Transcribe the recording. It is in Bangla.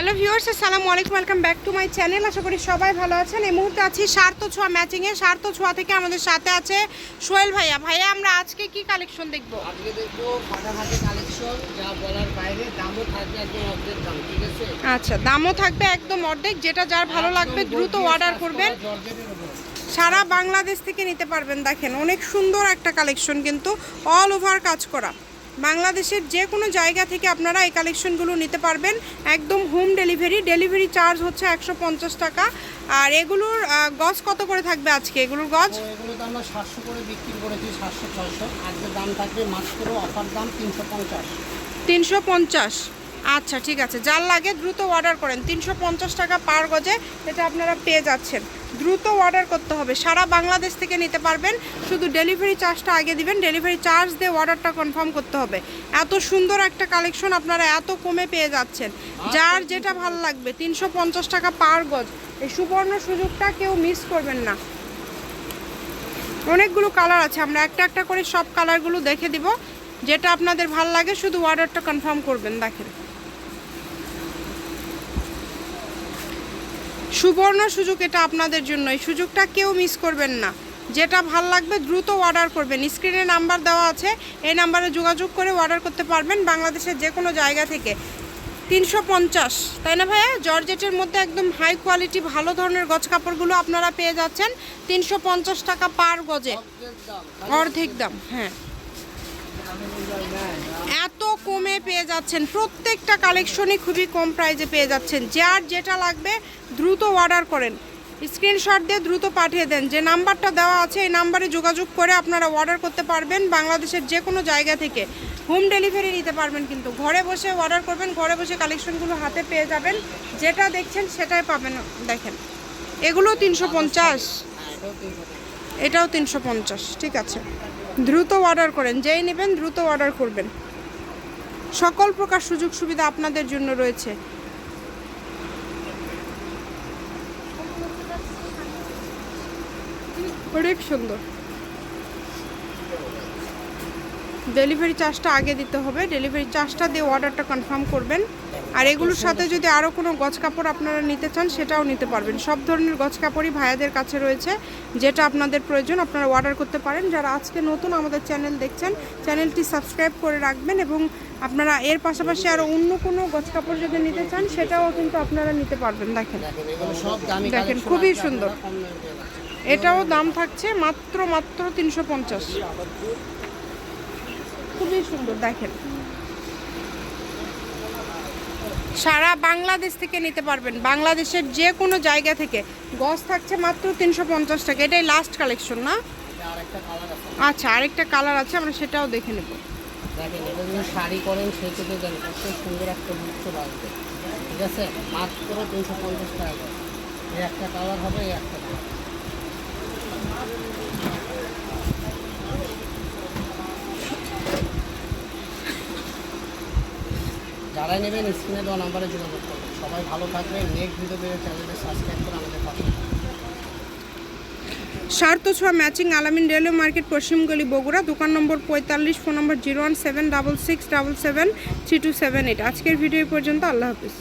হ্যালো ভিউয়ার্স আসসালামু আলাইকুম welcome back to my channel. আশা করি সবাই ভালো আছেন। এই মুহূর্তে আছি সার্থ ছোঁয়া ম্যাচিংয়ে সার্থ ছোঁয়া থেকে আমাদের সাথে আছে সোহেল ভাইয়া। ভাইয়া আমরা আজকে কি কালেকশন দেখব? আজকে দেখব ফাটাফাটি কালেকশন যা বলার বাইরে দামও থাকবে একদম অর্ধেক দাম ঠিক আছে? আচ্ছা দামও থাকবে একদম অর্ধেক যেটা যার ভালো লাগবে দ্রুত অর্ডার করবেন। সারা বাংলাদেশ থেকে নিতে পারবেন দেখেন অনেক সুন্দর একটা কালেকশন কিন্তু অল ওভার কাজ করা। বাংলাদেশের যে কোনো জায়গা থেকে আপনারা এই কালেকশনগুলো নিতে পারবেন। একদম হোম ডেলিভারি ডেলিভারি চার্জ হচ্ছে একশো পঞ্চাশ টাকা। আর এগুলোর গজ কত করে থাকবে আজকে? এগুলোর গজ? এগুলো তো আমরা সাতশো করে বিক্রি করেছি সাতশো ছয়শো। আজকে দাম থাকবে মাত্র অফার দাম তিনশো পঞ্চাশ। তিনশো পঞ্চাশ। আচ্ছা ঠিক আছে। যার লাগে দ্রুত অর্ডার করেন। তিনশো পঞ্চাশ টাকা পার গজে এটা আপনারা পেয়ে যাচ্ছেন। দ্রুত অর্ডার করতে হবে। সারা বাংলাদেশ থেকে নিতে পারবেন। শুধু ডেলিভারি চার্জটা আগে দিবেন। ডেলিভারি চার্জ দিয়ে অর্ডারটা কনফার্ম করতে হবে। এত সুন্দর একটা কালেকশন আপনারা এত কমে পেয়ে যাচ্ছেন। যার যেটা ভালো লাগবে, তিনশো পঞ্চাশ টাকা পার গজ। এই সুবর্ণ সুযোগটা কেউ মিস করবেন না। অনেকগুলো কালার আছে। আমরা একটা একটা করে সব কালারগুলো দেখে দিব। যেটা আপনাদের ভালো লাগে, শুধু অর্ডারটা কনফার্ম করবেন, দেখেন। সুবর্ণ সুযোগ এটা আপনাদের জন্য এই সুযোগটা কেউ মিস করবেন না। যেটা ভালো লাগবে দ্রুত অর্ডার করবেন। স্ক্রিনে নাম্বার দেওয়া আছে। এই নাম্বারে যোগাযোগ করে অর্ডার করতে পারবেন বাংলাদেশের যে কোনো জায়গা থেকে। তিনশো পঞ্চাশ, তাই না ভাইয়া? জর্জেটের মধ্যে একদম হাই কোয়ালিটি ভালো ধরনের গজ কাপড়গুলো আপনারা পেয়ে যাচ্ছেন। তিনশো পঞ্চাশ টাকা পার গজে। অর্ধেক দাম অর্ধেক দাম হ্যাঁ। এত কমে পেয়ে যাচ্ছেন। প্রত্যেকটা কালেকশনই খুবই কম প্রাইজে পেয়ে যাচ্ছেন। যার যেটা লাগবে দ্রুত অর্ডার করেন। স্ক্রিনশট দিয়ে দ্রুত পাঠিয়ে দেন। যে নাম্বারটা দেওয়া আছে এই নাম্বারে যোগাযোগ করে আপনারা অর্ডার করতে পারবেন বাংলাদেশের যে কোনো জায়গা থেকে। হোম ডেলিভারি নিতে পারবেন কিন্তু। ঘরে বসে অর্ডার করবেন, ঘরে বসে কালেকশনগুলো হাতে পেয়ে যাবেন। যেটা দেখছেন সেটাই পাবেন। দেখেন। এগুলো তিনশো পঞ্চাশ। এটাও তিনশো পঞ্চাশ, ঠিক আছে। দ্রুত অর্ডার করেন, যেই নেবেন দ্রুত অর্ডার করবেন। সকল প্রকার সুযোগ সুবিধা আপনাদের জন্য রয়েছে। অনেক সুন্দর। ডেলিভারি চার্জটা আগে দিতে হবে। ডেলিভারি চার্জটা দিয়ে অর্ডারটা কনফার্ম করবেন। আর এগুলোর সাথে যদি আরও কোনো গজ কাপড় আপনারা নিতে চান, সেটাও নিতে পারবেন। সব ধরনের গজ কাপড়ই ভাইয়াদের কাছে রয়েছে, যেটা আপনাদের প্রয়োজন। আপনারা অর্ডার করতে পারেন। যারা আজকে নতুন আমাদের চ্যানেল দেখছেন, চ্যানেলটি সাবস্ক্রাইব করে রাখবেন এবং আপনারা এর পাশাপাশি আরও অন্য কোনো গজ কাপড় যদি নিতে চান, সেটাও কিন্তু আপনারা নিতে পারবেন। দেখেন। দেখেন, খুবই সুন্দর। এটাও দাম থাকছে মাত্র মাত্র তিনশো পঞ্চাশ। খুবই সুন্দর, দেখেন। সারা বাংলাদেশ থেকে নিতে পারবেন। বাংলাদেশের যে কোনো জায়গা থেকে। গজ থাকছে মাত্র তিনশো পঞ্চাশ টাকা। এটাই লাস্ট কালেকশন না? আচ্ছা আরেকটা কালার আছে, আমরা সেটাও দেখে নেব। শাড়ি করেন, সেই থেকে কত সুন্দর একটা চলে আসবে। ঠিক আছে? মাত্র তিনশো পঞ্চাশ টাকা। একটা কালার হবে, এই একটা কালার যারাই নেবেন, স্ক্রিনে দেওয়া নাম্বারে যোগাযোগ করবেন। সবাই ভালো থাকবেন, নেক্সট ভিডিও চ্যানেলটি সাবস্ক্রাইব করে আমাদের পাশে। সার্থ ছোঁয়া ম্যাচিং আলামিন রেলওয়ে মার্কেট পশ্চিমগলি বগুড়া, দোকান নম্বর পঁয়তাল্লিশ, phone number zero one seven double six double seven three two seven eight. আজকের ভিডিও পর্যন্ত, আল্লাহ হাফিজ।